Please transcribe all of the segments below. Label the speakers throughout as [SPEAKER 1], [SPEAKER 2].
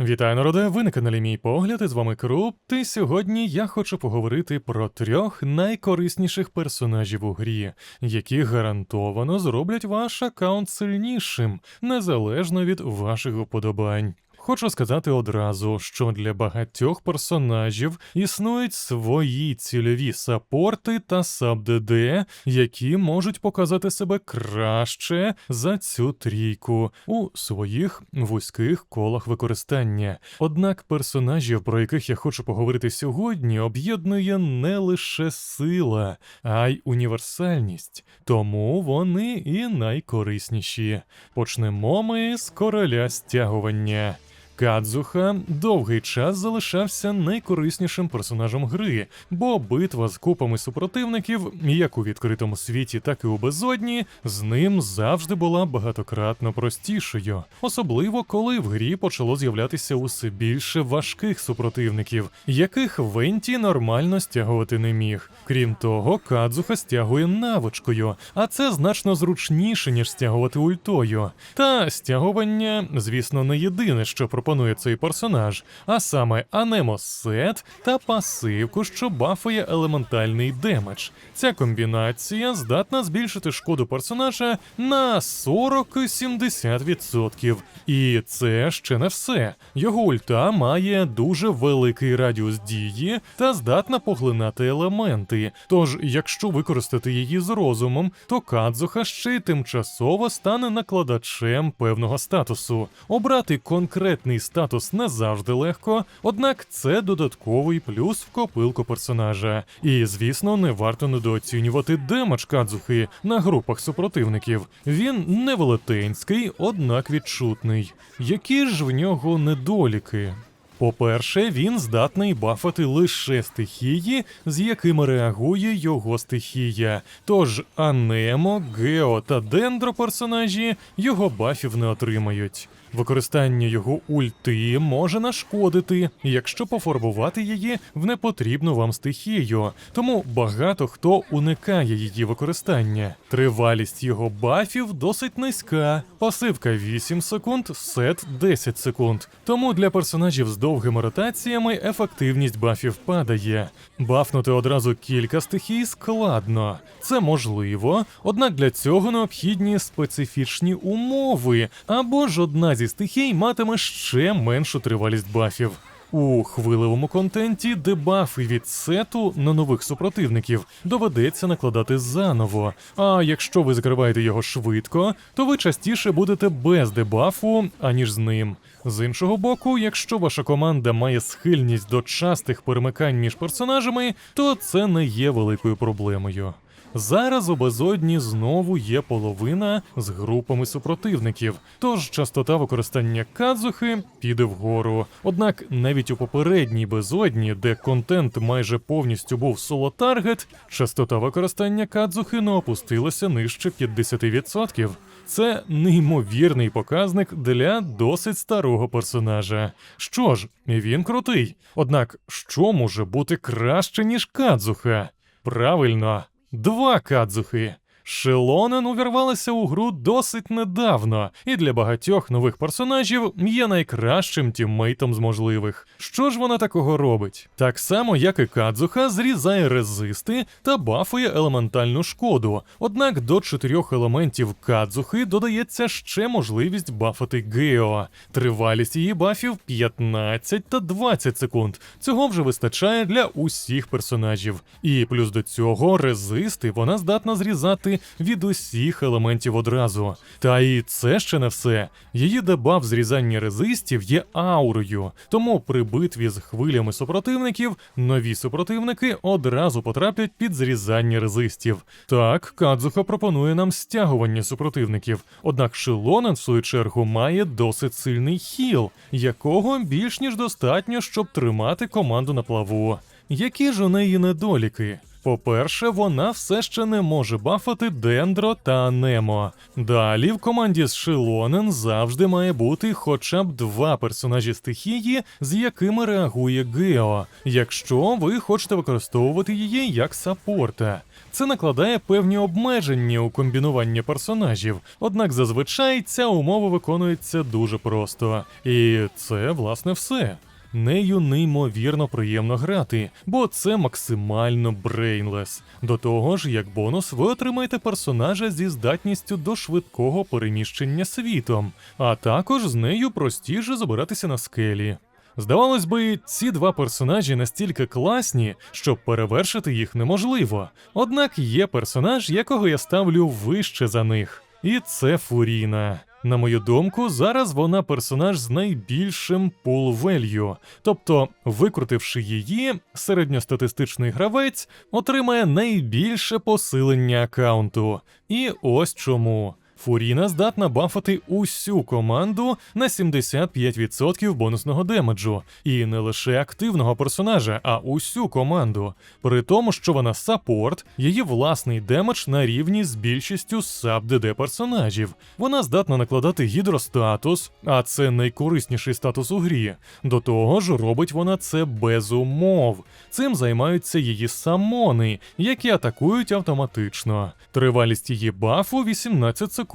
[SPEAKER 1] Вітаю, народе! Ви на каналі Мій Погляд, і з вами Круп. І сьогодні я хочу поговорити про трьох найкорисніших персонажів у грі, які гарантовано зроблять ваш аккаунт сильнішим, незалежно від ваших уподобань. Хочу сказати одразу, що для багатьох персонажів існують свої цільові сапорти та саб-ДД, які можуть показати себе краще за цю трійку у своїх вузьких колах використання. Однак персонажів, про яких я хочу поговорити сьогодні, об'єднує не лише сила, а й універсальність, тому вони і найкорисніші. Почнемо ми з короля стягування. Кадзуха довгий час залишався найкориснішим персонажем гри, бо битва з купами супротивників, як у відкритому світі, так і у безодні, з ним завжди була багатократно простішою, особливо коли в грі почало з'являтися усе більше важких супротивників, яких Венті нормально стягувати не міг. Крім того, Кадзуха стягує навичкою, а це значно зручніше, ніж стягувати ультою. Та стягування, звісно, не єдине, що пропонує цей персонаж, а саме анемосет та пасивку, що бафує елементальний демедж. Ця комбінація здатна збільшити шкоду персонажа на 40-70%. І це ще не все. Його ульта має дуже великий радіус дії та здатна поглинати елементи. Тож, якщо використати її з розумом, то Кадзуха ще й тимчасово стане накладачем певного статусу. Обрати конкретний статус не завжди легко, однак це додатковий плюс в копилку персонажа. І, звісно, не варто недооцінювати демедж Кадзухи на групах супротивників. Він не велетенський, однак відчутний. Які ж в нього недоліки? По-перше, він здатний бафати лише стихії, з якими реагує його стихія. Тож Анемо, Гео та Дендро персонажі його бафів не отримають. Використання його ульти може нашкодити, якщо пофарбувати її в непотрібну вам стихію, тому багато хто уникає її використання. Тривалість його бафів досить низька. Пасивка 8 секунд, сет 10 секунд. Тому для персонажів з довгими ротаціями ефективність бафів падає. Бафнути одразу кілька стихій складно. Це можливо, однак для цього необхідні специфічні умови, або ж одна зі стихій матиме ще меншу тривалість бафів. У хвилевому контенті дебафи від сету на нових супротивників доведеться накладати заново. А якщо ви закриваєте його швидко, то ви частіше будете без дебафу, аніж з ним. З іншого боку, якщо ваша команда має схильність до частих перемикань між персонажами, то це не є великою проблемою. Зараз у безодні знову є половина з групами супротивників, тож частота використання кадзухи піде вгору. Однак навіть у попередній безодні, де контент майже повністю був соло-таргет, частота використання кадзухи не опустилася нижче 50%. Це неймовірний показник для досить старого персонажа. Що ж, він крутий. Однак, що може бути краще, ніж кадзуха? Правильно, два кадзухи. Шелонен увірвалася у гру досить недавно, і для багатьох нових персонажів є найкращим тіммейтом з можливих. Що ж вона такого робить? Так само, як і Кадзуха, зрізає резисти та бафує елементальну шкоду. Однак до чотирьох елементів Кадзухи додається ще можливість бафати Гео. Тривалість її бафів 15 та 20 секунд. Цього вже вистачає для усіх персонажів. І плюс до цього резисти вона здатна зрізати від усіх елементів одразу. Та і це ще не все. Її дебаф зрізання резистів є аурою, тому при битві з хвилями супротивників нові супротивники одразу потраплять під зрізання резистів. Так, Кадзуха пропонує нам стягування супротивників, однак Шилонен, в свою чергу, має досить сильний хіл, якого більш ніж достатньо, щоб тримати команду на плаву. Які ж у неї недоліки? По-перше, вона все ще не може бафати Дендро та Немо. Далі в команді з Шилонен завжди має бути хоча б два персонажі стихії, з якими реагує Гео, якщо ви хочете використовувати її як саппорта. Це накладає певні обмеження у комбінуванні персонажів, однак зазвичай ця умова виконується дуже просто. І це, власне, все. Нею неймовірно приємно грати, бо це максимально брейнлес. До того ж, як бонус, ви отримаєте персонажа зі здатністю до швидкого переміщення світом, а також з нею простіше забиратися на скелі. Здавалось би, ці два персонажі настільки класні, що перевершити їх неможливо. Однак є персонаж, якого я ставлю вище за них, і це Фуріна. На мою думку, зараз вона персонаж з найбільшим pull value. Тобто, викрутивши її, середньостатистичний гравець отримає найбільше посилення аккаунту. І ось чому. Фуріна здатна бафати усю команду на 75% бонусного демеджу, і не лише активного персонажа, а усю команду. При тому, що вона саппорт, її власний демедж на рівні з більшістю саб-ДД персонажів. Вона здатна накладати гідростатус, а це найкорисніший статус у грі. До того ж, робить вона це без умов. Цим займаються її самони, які атакують автоматично. Тривалість її бафу 18 секунд,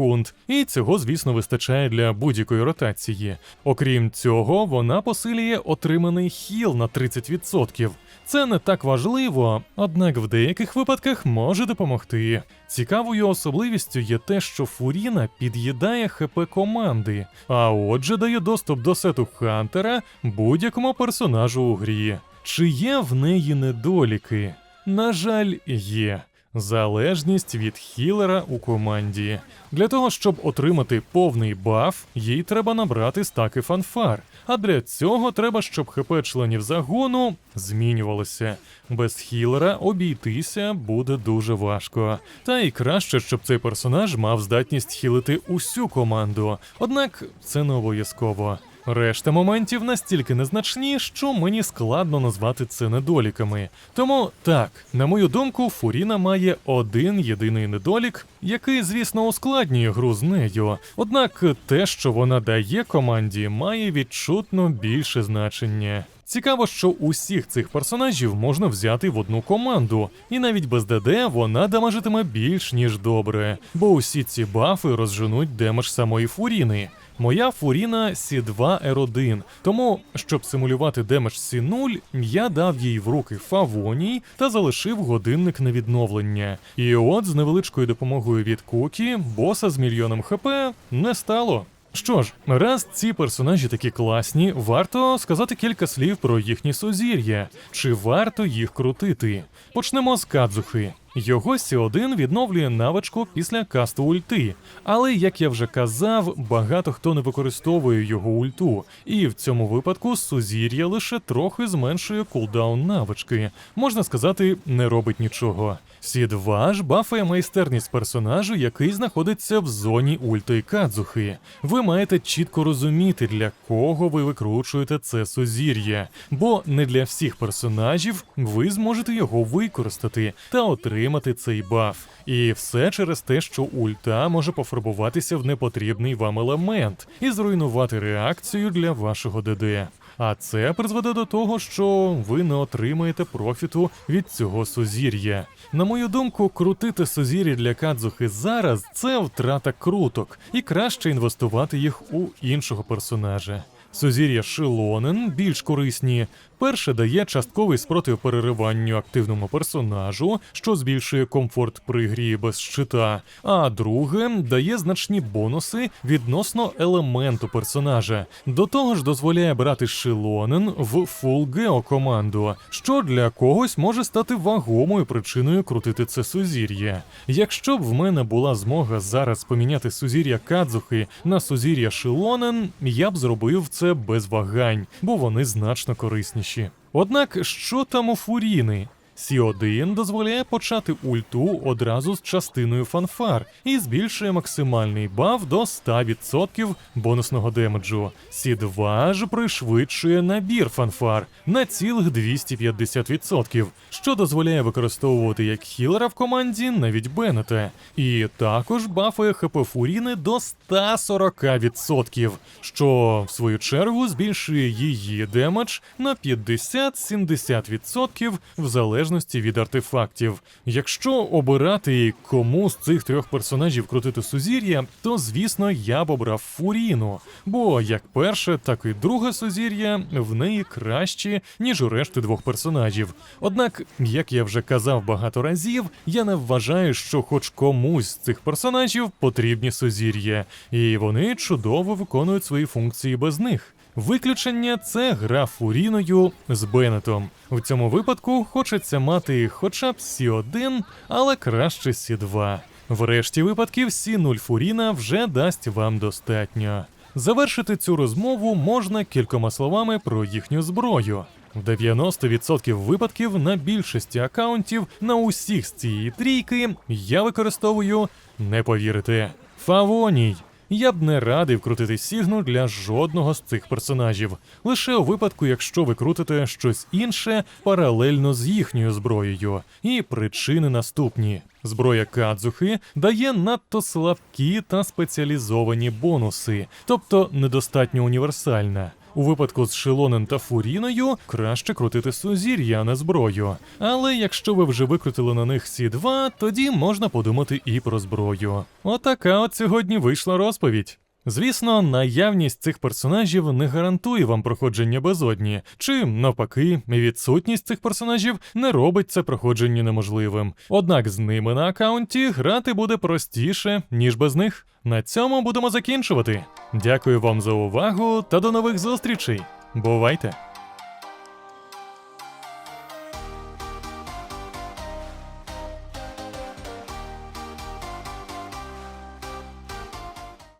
[SPEAKER 1] і цього, звісно, вистачає для будь-якої ротації. Окрім цього, вона посилює отриманий хіл на 30%. Це не так важливо, однак в деяких випадках може допомогти. Цікавою особливістю є те, що Фуріна під'їдає ХП команди, а отже дає доступ до сету Хантера будь-якому персонажу у грі. Чи є в неї недоліки? На жаль, є. Залежність від хілера у команді. Для того, щоб отримати повний баф, їй треба набрати стаки фанфар. А для цього треба, щоб ХП членів загону змінювалося. Без хілера обійтися буде дуже важко. Та й краще, щоб цей персонаж мав здатність хілити усю команду. Однак це не обов'язково. Решта моментів настільки незначні, що мені складно назвати це недоліками. Тому так, на мою думку, Фуріна має один єдиний недолік, який, звісно, ускладнює гру з нею. Однак те, що вона дає команді, має відчутно більше значення. Цікаво, що усіх цих персонажів можна взяти в одну команду, і навіть без ДД вона дамажитиме більш ніж добре, бо усі ці бафи розженуть демедж самої Фуріни. Моя Фуріна Сі2 R1, тому, щоб симулювати демедж Сі0, я дав їй в руки Фавоній та залишив годинник на відновлення. І от з невеличкою допомогою від Кукі, боса з мільйоном ХП не стало. Що ж, раз ці персонажі такі класні, варто сказати кілька слів про їхні сузір'я. Чи варто їх крутити? Почнемо з Кадзухи. Його Сі1 відновлює навичку після касту ульти, але як я вже казав, багато хто не використовує його ульту, і в цьому випадку сузір'я лише трохи зменшує кулдаун навички. Можна сказати, не робить нічого. Сі2 ж бафає майстерність персонажу, який знаходиться в зоні ульти Кадзухи. Ви маєте чітко розуміти, для кого ви викручуєте це сузір'я, бо не для всіх персонажів ви зможете його використати та отримати цей баф. І все через те, що ульта може пофарбуватися в непотрібний вам елемент і зруйнувати реакцію для вашого ДД. А це призведе до того, що ви не отримаєте профіту від цього сузір'я. На мою думку, крутити сузір'я для Кадзухи зараз це втрата круток, і краще інвестувати їх у іншого персонажа. Сузір'я Шилонен більш корисні. Перше дає частковий спротив перериванню активному персонажу, що збільшує комфорт при грі без щита. А друге дає значні бонуси відносно елементу персонажа. До того ж, дозволяє брати Шилонен в фул гео команду, що для когось може стати вагомою причиною крутити це сузір'я. Якщо б в мене була змога зараз поміняти сузір'я Кадзухи на сузір'я Шилонен, я б зробив це без вагань, бо вони значно корисніші. Однак, що там у Фуріни? Сі1 дозволяє почати ульту одразу з частиною фанфар і збільшує максимальний баф до 100% бонусного демеджу. Сі2 ж пришвидшує набір фанфар на цілих 250%, що дозволяє використовувати як хілера в команді навіть Беннета. І також бафує ХП Фуріни до 140%, що в свою чергу збільшує її демедж на 50-70% в залежності від артефактів. Якщо обирати кому з цих трьох персонажів крутити сузір'я, то звісно я б обрав Фуріну, бо як перше, так і друге сузір'я в неї кращі, ніж у решти двох персонажів. Однак, як я вже казав багато разів, я не вважаю, що хоч комусь з цих персонажів потрібні сузір'я, і вони чудово виконують свої функції без них. Виключення це гра Фуріною з Беннетом. В цьому випадку хочеться мати хоча б Сі1, але краще Сі2. В решті випадків Сі0 Фуріна вже дасть вам достатньо. Завершити цю розмову можна кількома словами про їхню зброю. В 90% випадків на більшості акаунтів на усіх з цієї трійки я використовую не повірите. Фавоній. Я б не радив крутити Сігну для жодного з цих персонажів, лише у випадку, якщо ви крутите щось інше паралельно з їхньою зброєю. І причини наступні: зброя Кадзухи дає надто слабкі та спеціалізовані бонуси, тобто недостатньо універсальна. У випадку з Шилонен та Фуріною краще крутити сузір'я, а не зброю. Але якщо ви вже викрутили на них сі 2 тоді можна подумати і про зброю. Отака от сьогодні вийшла розповідь. Звісно, наявність цих персонажів не гарантує вам проходження безодні, чи навпаки, відсутність цих персонажів не робить це проходження неможливим. Однак з ними на аккаунті грати буде простіше, ніж без них. На цьому будемо закінчувати. Дякую вам за увагу та до нових зустрічей. Бувайте!